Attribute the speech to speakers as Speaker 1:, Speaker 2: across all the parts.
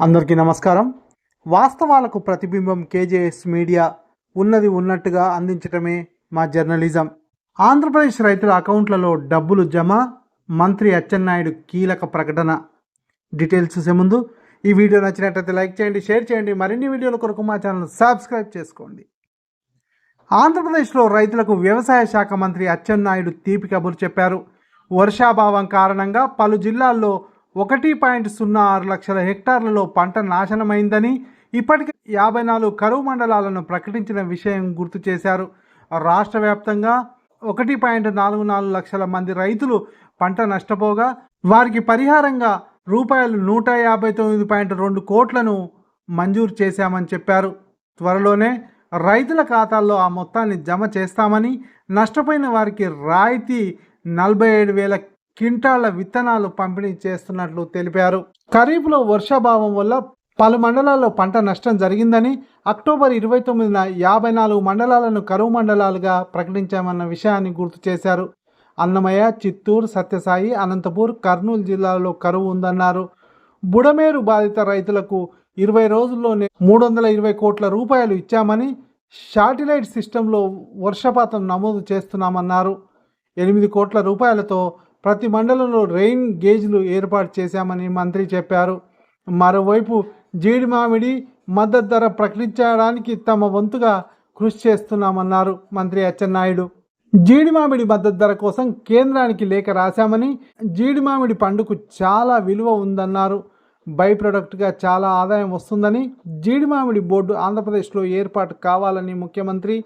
Speaker 1: అందరికీ నమస్కారం. వాస్తవాలకు ప్రతిబింబం కేజేఎస్ మీడియా ఉన్నది ఉన్నట్టుగా అందించటమే మా జర్నలిజం. ఆంధ్రప్రదేశ్ రైతుల అకౌంట్లలో డబ్బులు జమ మంత్రి అచ్చెన్నాయుడు కీలక ప్రకటన. డీటెయిల్స్ చూసే ముందు ఈ వీడియో నచ్చినట్లయితే లైక్ చేయండి షేర్ చేయండి మరిన్ని వీడియోల కొరకు మా ఛానల్ సబ్స్క్రైబ్ చేసుకోండి. ఆంధ్రప్రదేశ్లో రైతులకు వ్యవసాయ శాఖ మంత్రి అచ్చెన్నాయుడు తీపి కబురు చెప్పారు. వర్షాభావం కారణంగా పలు జిల్లాల్లో ఒకటి పాయింట్ సున్నా ఆరు లక్షల హెక్టార్లలో పంట నాశనమైందని ఇప్పటికే యాభై నాలుగు కరువు మండలాలను ప్రకటించిన విషయం గుర్తు చేశారు. రాష్ట్ర వ్యాప్తంగా ఒకటి పాయింట్ నాలుగు నాలుగు లక్షల మంది రైతులు పంట నష్టపోగా వారికి పరిహారంగా రూపాయలు నూట యాభై తొమ్మిది పాయింట్ రెండు కోట్లను మంజూరు చేశామని చెప్పారు. త్వరలోనే రైతుల ఖాతాల్లో ఆ మొత్తాన్ని జమ చేస్తామని నష్టపోయిన వారికి రాయితీ నలభై ఏడు వేల క్వింటాళ్ళ విత్తనాలు పంపిణీ చేస్తున్నట్లు తెలిపారు. ఖరీఫ్లో వర్షాభావం వల్ల పలు మండలాల్లో పంట నష్టం జరిగిందని అక్టోబర్ ఇరవై తొమ్మిదిన యాభై నాలుగు మండలాలను కరువు మండలాలుగా ప్రకటించామన్న విషయాన్ని గుర్తు చేశారు. అన్నమయ్య చిత్తూరు సత్యసాయి అనంతపూర్ కర్నూలు జిల్లాలో కరువు ఉందన్నారు. బుడమేరు బాధిత రైతులకు ఇరవై రోజుల్లోనే మూడు వందల ఇరవై కోట్ల రూపాయలు ఇచ్చామని శాటిలైట్ సిస్టంలో వర్షపాతం నమోదు చేస్తున్నామన్నారు. ఎనిమిది కోట్ల రూపాయలతో ప్రతి మండలంలో రెయిన్ గేజ్లు ఏర్పాటు చేశామని మంత్రి చెప్పారు. మరోవైపు జీడి మామిడి మద్దతు ధర ప్రకటించడానికి తమ వంతుగా కృషి చేస్తున్నామన్నారు మంత్రి అచ్చెన్నాయుడు. జీడి మామిడి మద్దతు ధర కోసం కేంద్రానికి లేఖ రాశామని జీడి మామిడి పండుకు చాలా విలువ ఉందన్నారు. బై ప్రొడక్ట్గా చాలా ఆదాయం వస్తుందని జీడి మామిడి బోర్డు ఆంధ్రప్రదేశ్లో ఏర్పాటు కావాలని ముఖ్యమంత్రి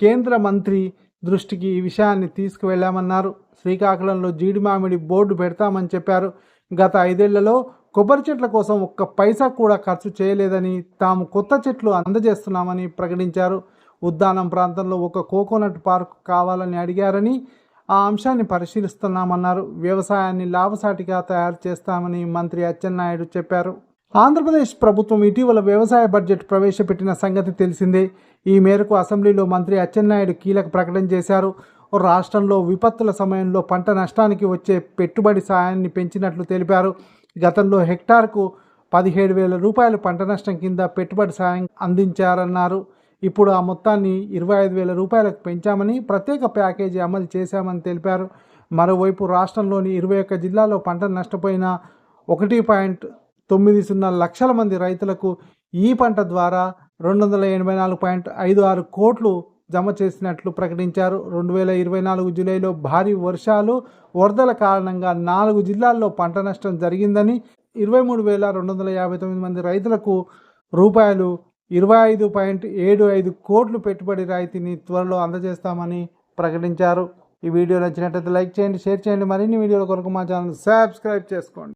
Speaker 1: కేంద్ర మంత్రి దృష్టికి ఈ విషయాన్ని తీసుకువెళ్ళామన్నారు. శ్రీకాకుళంలో జీడి మామిడి బోర్డు పెడతామని చెప్పారు. గత ఐదేళ్ళలో కొబ్బరి చెట్ల కోసం ఒక్క పైసా కూడా ఖర్చు చేయలేదని తాము కొత్త చెట్లు అందజేస్తున్నామని ప్రకటించారు. ఉద్దానం ప్రాంతంలో ఒక కోకోనట్ పార్క్ కావాలని అడిగారని ఆ అంశాన్ని పరిశీలిస్తున్నామన్నారు. వ్యవసాయాన్ని లాభసాటిగా తయారు చేస్తామని మంత్రి అచ్చెన్నాయుడు చెప్పారు. ఆంధ్రప్రదేశ్ ప్రభుత్వం ఇటీవల వ్యవసాయ బడ్జెట్ ప్రవేశపెట్టిన సంగతి తెలిసిందే. ఈ మేరకు అసెంబ్లీలో మంత్రి అచ్చెన్నాయుడు కీలక ప్రకటన చేశారు. రాష్ట్రంలో విపత్తుల సమయంలో పంట నష్టానికి వచ్చే పెట్టుబడి సాయాన్ని పెంచినట్లు తెలిపారు. గతంలో హెక్టార్కు పదిహేడు వేల రూపాయలు పంట నష్టం కింద పెట్టుబడి సాయం అందించారన్నారు. ఇప్పుడు ఆ మొత్తాన్ని ఇరవై ఐదు వేల రూపాయలకు పెంచామని ప్రత్యేక ప్యాకేజీ అమలు చేశామని తెలిపారు. మరోవైపు రాష్ట్రంలోని ఇరవై ఒక్క జిల్లాలో పంట నష్టపోయిన ఒకటి పాయింట్ తొమ్మిది సున్నా లక్షల మంది రైతులకు ఈ పంట ద్వారా రెండు వందల ఎనభై నాలుగు పాయింట్ ఐదు ఆరు కోట్లు జమ చేసినట్లు ప్రకటించారు. రెండు వేల ఇరవై నాలుగు జూలైలో భారీ వర్షాలు వరదల కారణంగా నాలుగు జిల్లాల్లో పంట నష్టం జరిగిందని ఇరవై మూడు వేల రెండు వందల యాభై తొమ్మిది మంది రైతులకు రూపాయలు ఇరవై ఐదు పాయింట్ ఏడు ఐదు కోట్లు పెట్టుబడి రాయితీని త్వరలో అందజేస్తామని ప్రకటించారు. ఈ వీడియో నచ్చినట్లయితే లైక్ చేయండి షేర్ చేయండి. మరిన్ని వీడియోల కొరకు మా ఛానల్ సబ్స్క్రైబ్ చేసుకోండి.